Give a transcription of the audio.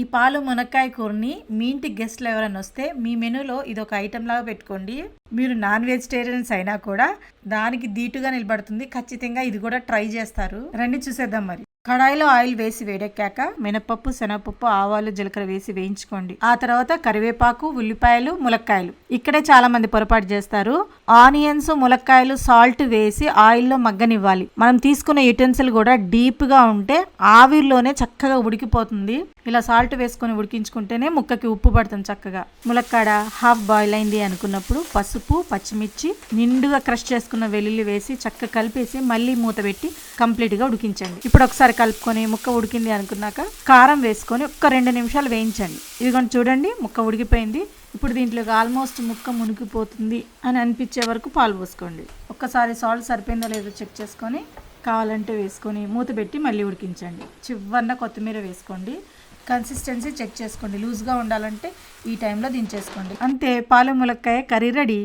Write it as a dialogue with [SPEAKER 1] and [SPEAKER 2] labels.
[SPEAKER 1] ఈ పాలు మునక్కాయ కూరని మీ ఇంటి గెస్ట్లు ఎవరైనా వస్తే మీ మెనూలో ఇది ఒక ఐటెం లాగా పెట్టుకోండి. మీరు నాన్ వెజిటేరియన్స్ అయినా కూడా దానికి దీటుగా నిలబడుతుంది. ఖచ్చితంగా ఇది కూడా ట్రై చేస్తారు. రండి చూసేద్దాం మరి. కడాయిలో ఆయిల్ వేసి వేడెక్కాక మినపప్పు శనగపప్పు ఆవాలు జీలకర్ర వేసి వేయించుకోండి. ఆ తర్వాత కరివేపాకు ఉల్లిపాయలు ములక్కాయలు. ఇక్కడే చాలామంది పొరపాటు చేస్తారు. ఆనియన్స్ ములక్కాయలు సాల్ట్ వేసి ఆయిల్లో మగ్గనివ్వాలి. మనం తీసుకున్న యుటెన్సిల్ కూడా డీప్గా ఉంటే ఆవిరిలోనే చక్కగా ఉడికిపోతుంది. ఇలా సాల్ట్ వేసుకొని ఉడికించుకుంటేనే ముక్కకి ఉప్పు పడుతుంది చక్కగా. ములక్కాడ హాఫ్ బాయిల్ అయింది అనుకున్నప్పుడు పసుపు పచ్చిమిర్చి నిండుగా క్రష్ చేసుకున్న వెల్లుల్లి వేసి చక్కగా కలిపేసి మళ్ళీ మూత పెట్టి కంప్లీట్గా ఉడికించండి. ఇప్పుడు ఒకసారి కలుపుకొని ముక్క ఉడికింది అనుకున్నాక కారం వేసుకొని ఒక్క రెండు నిమిషాలు వేయించండి. ఇదిగోండి చూడండి ముక్క ఉడికిపోయింది. ఇప్పుడు దీంట్లోకి ఆల్మోస్ట్ ముక్క మునిగిపోతుంది అని అనిపించే వరకు పాలు పోసుకోండి. ఒక్కసారి సాల్ట్ సరిపోయిందో లేదో చెక్ చేసుకొని కావాలంటే వేసుకొని మూత పెట్టి మళ్ళీ ఉడికించండి. చివరిన కొత్తిమీర వేసుకోండి. కన్సిస్టెన్సీ చెక్ చేసుకోండి. లూజ్గా ఉండాలంటే ఈ టైంలో దించేసుకోండి. అంతే పాలు ములక్కాయ కర్రీ రెడీ.